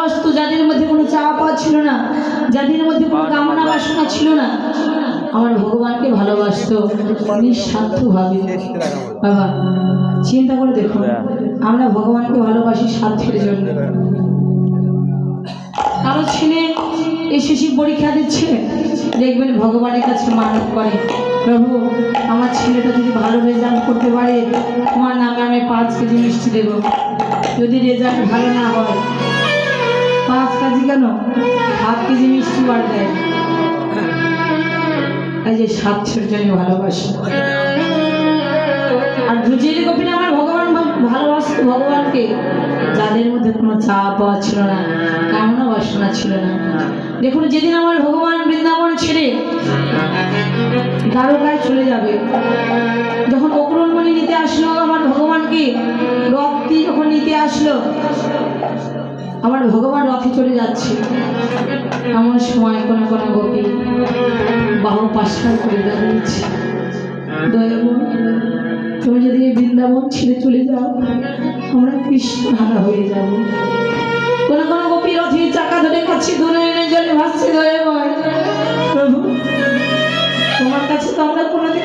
ভালোবাসতো যাদের মধ্যে কোনো চাওয়া পাওয়া ছিল না যাদের মধ্যে কোনো কামনা বাসনা ছিল না আমার ভগবানকে ভালোবাসতো নিঃস্বার্থভাবে। বাবা চিন্তা করে দেখুন আমরা ভগবানকে ভালোবাসি স্বার্থের জন্য। কারও ছেলে এসএসসি পরীক্ষা দিচ্ছে দেখবেন ভগবানের কাছে মানত করে। প্রভু আমার ছেলেটা যদি ভালো রেজাল্ট করতে পারে তোমার নামে আমি পাঁচ কেজি মিষ্টি দেবো। যদি রেজাল্ট ভালো না হয় পাঁচ কেজি কেন? হাফ কেজি মিষ্টি বার দেয় এই যে স্বার্থের জন্য ভালোবাসি। আর দুজেরই কপিনে আমার ভগবান ভা- ভালোবাসত ভগবানকে। যাদের মধ্যে কোনো চাওয়া পাওয়া ছিল না, কামনা বাসনা ছিল না। দেখুন, যেদিন আমার ভগবান বৃন্দাবন ছেড়ে দ্বারকায় চলে যাবে, যখন অগ্রণমণি নিতে আসলো আমার ভগবানকে রথটি যখন নিতে আসলো আমার ভগবান রথে চলে যাচ্ছে। এমন সময় কোনো কোনো গোপী বাহু পাশার করে দাঁড়িয়েছে। দয়াময়, তুমি যদি এই বৃন্দাবন ছেড়ে চলে যাও, আমরা কৃষ্ণ হারা হয়ে যাব। কোনো কোনো গোপী রথের চাকা ধরে কাছে ধরে এনে জলে ভাসছে দয়াময়। প্রভু, তোমার কাছে তো আমরা কোনোদিন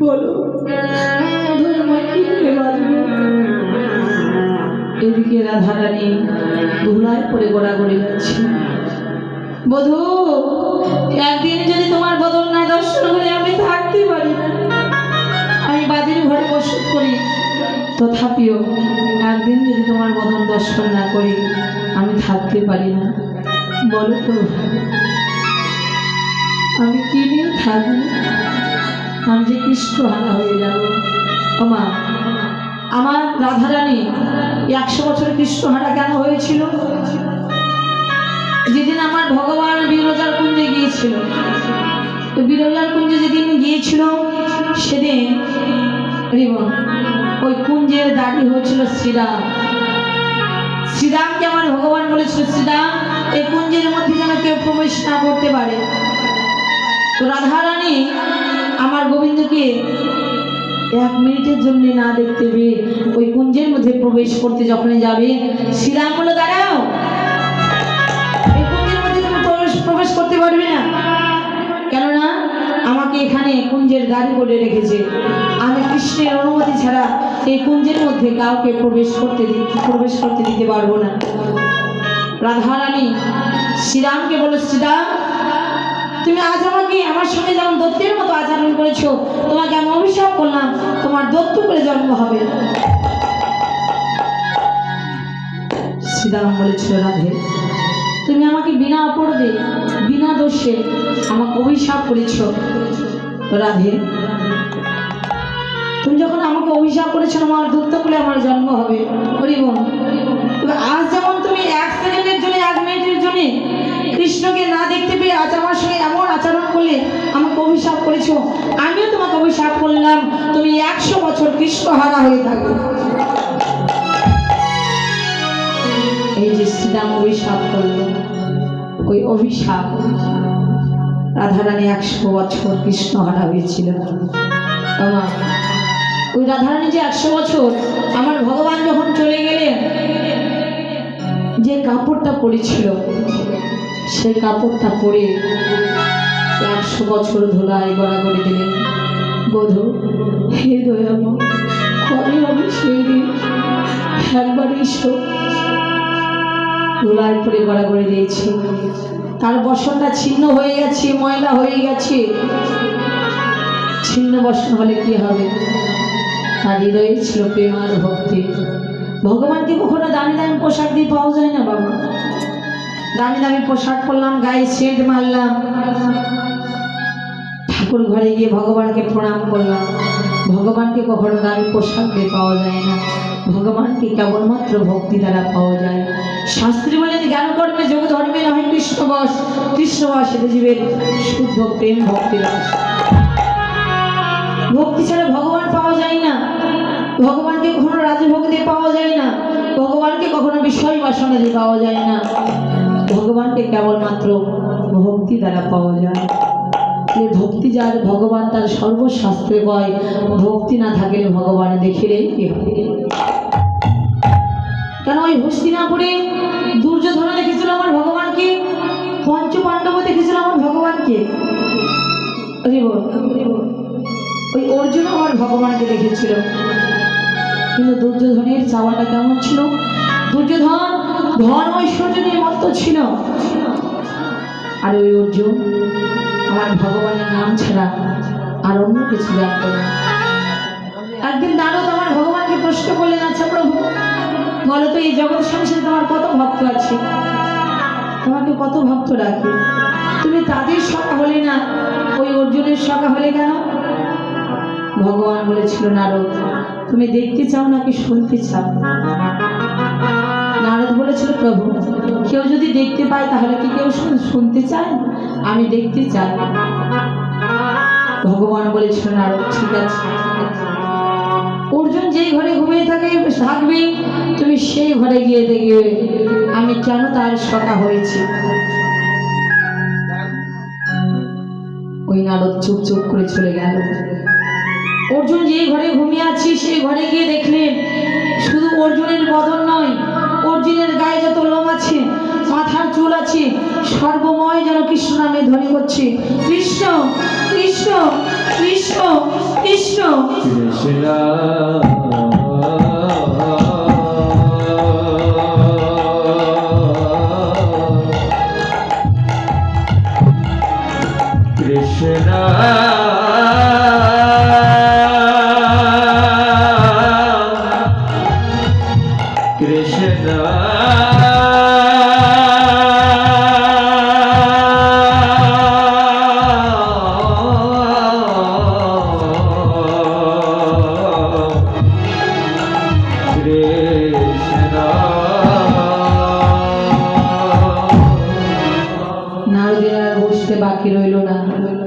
বলো এদিকে রাধারানী ধুলায় পড়ে গোড়াগড়ি যাচ্ছে বধু, একদিন যদি তোমার বদল না দর্শন করে আমি থাকতে পারি না। আমি বাদির ঘরে বসত করি। তথাপিও একদিন যদি তোমার বদল দর্শন না করি, আমি থাকতে পারি না। বলো তো। আমি কি নিয়ে থাকব আমি যে কৃষ্ণ হারা হয়ে যাব। ওমা আমার রাধারানী একশো বছর কৃষ্ণহারা কেন হয়েছিল? যেদিন আমার ভগবান বিরজার কুঞ্জে গিয়েছিল, তো বিরজার কুঞ্জে যেদিন গিয়েছিল, সেদিন রিবন, ওই কুঞ্জের দাড়ি হয়েছিল শ্রীরাম। শ্রীরামকে আমার ভগবান বলেছিল, শ্রীরাম, এই কুঞ্জের মধ্যে যেন কেউ প্রবেশ না করতে তো রাধারানী আমার গোবিন্দকে এক মিনিটের জন্য না দেখতে পেয়ে ওই কুঞ্জের মধ্যে প্রবেশ করতে যখনই যাবে শ্রীরাম দাঁড়াও। এই কুঞ্জের মধ্যে তুমি প্রবেশ প্রবেশ করতে পারবে না। কেননা আমাকে এখানে কুঞ্জের দাড়ি করে রেখেছে। আমি কৃষ্ণের অনুমতি ছাড়া এই কুঞ্জের মধ্যে কাউকে প্রবেশ করতে প্রবেশ করতে দিতে পারব না। রাধারানী শ্রীরামকে বলো শ্রীরাম তুমি আজ আমাকে আমার সঙ্গে যেমন দত্তের মতো আচরণ করেছ, তোমাকে আমি অভিশাপ করলাম, তোমার দত্ত করে জন্ম হবে। শ্রীরাম বলেছিল, রাধে, তুমি আমাকে বিনা অপরাধে, বিনা দোষে আমাকে অভিশাপ করেছ। রাধে, তুমি যখন আমাকে অভিশাপ করেছ আমার দত্ত করে আমার জন্ম হবে। হরিবন আজ আমার সঙ্গে এমন আচরণ করলে আমাকে অভিশাপ করেছ? আমিও তোমাকে অভিশাপ করলাম। তুমি একশো বছর কৃষ্ণ হারা হয়ে থাকো এই যে শ্রীরাম অভিশাপ করল, ওই অভিশাপ রাধারানী একশো বছর কৃষ্ণ হারা হয়েছিল। আমার ওই রাধারানী যে একশো বছর আমার ভগবান যখন চলে গেলেন, যে কাপড়টা পরেছিল সেই কাপড়টা পরে একশো বছর ধুলায় গড়াগড়ি দিলেন। বধু, হে দয়াম কবে হবে সেই দিন? একবার এসো। ধুলায় পরে গড়াগড়ি দিয়েছে। তার বসনটা ছিন্ন হয়ে গেছে, ময়লা হয়ে গেছে। ছিন্ন বসন হলে কি হবে? তার হৃদয়ে ছিল প্রেম আর ভক্তি। ভগবানকে কখনো দামি দামি পোশাক দিয়ে পাওয়া যায় না, বাবা। দামি দামি পোশাক পরলাম, গায়ে সেন্ট মারলাম। ঠাকুর ঘরে গিয়ে ভগবানকে প্রণাম করলাম। ভগবানকে কখনো দামি পোশাক দিয়ে পাওয়া যায় না। ভগবানকে কেবলমাত্র ভক্তি দ্বারা পাওয়া যায়। শাস্ত্রী বলেন জ্ঞান কর্মে যোগ ধর্মে নহে কৃষ্ণবাস। কৃষ্ণবাস জীবের শুদ্ধ প্রেম, ভক্তি রস। ভক্তি ছাড়া ভগবান পাওয়া যায় না। ভগবানকে কখনো রাজভোগ দিয়ে পাওয়া যায় না। ভগবানকে কখনো বিষয় বাসনা দিয়ে পাওয়া যায় না। ভগবানকে কেবলমাত্র ভক্তি দ্বারা পাওয়া যায়। যে ভক্তি যার, ভগবান তার সর্বশাস্ত্রে কয়, ভক্তি না থাকলে ভগবান কি হবে কেন ওই হস্তিনাপুরে দুর্যোধন দেখেছিল আমার ভগবানকে? পঞ্চ পাণ্ডব দেখেছিল আমার ভগবানকে? ওই অর্জুন আমার ভগবানকে দেখেছিল। কিন্তু দুর্যোধনের চাওয়াটা কেমন ছিল? দুর্যোধন ধন ঐশ্বর্য নিয়ে ছিল। আর ওই অর্জুন, আমার ভগবানের নাম ছাড়া আর অন্য কিছু জানতো না। একদিন নারদ আমার ভগবানকে প্রশ্ন করলেন আচ্ছা প্রভু, বলো তো এই জগৎ সংসারে তোমার কত ভক্ত আছে? তোমাকে কত ভক্ত রাখে? তুমি তাদের সখা হলে না, ওই অর্জুনের সখা হলে কেন? ভগবান বলেছিল, নারদ, তুমি দেখতে চাও নাকি শুনতে চাও? প্রভু, কেউ যদি দেখতে পায়, তাহলে কি কেউ শুনতে চায়? আমি দেখতে চাই। ভগবান বলেছিল নারদ ঠিক আছে অর্জুন যেই ঘরে ঘুমিয়ে থাকে থাকবে তুমি সেই ঘরে গিয়ে দেখবে, আমি কেন তার সখা হয়েছি? ওই নারদ চুপ চুপ করে চলে গেল। অর্জুন যেই ঘরে ঘুমিয়ে আছি, সেই ঘরে গিয়ে দেখলেন নামে ধ্বনি করছি। কৃষ্ণ কৃষ্ণ কৃষ্ণ কৃষ্ণ। কৃষ্ণ।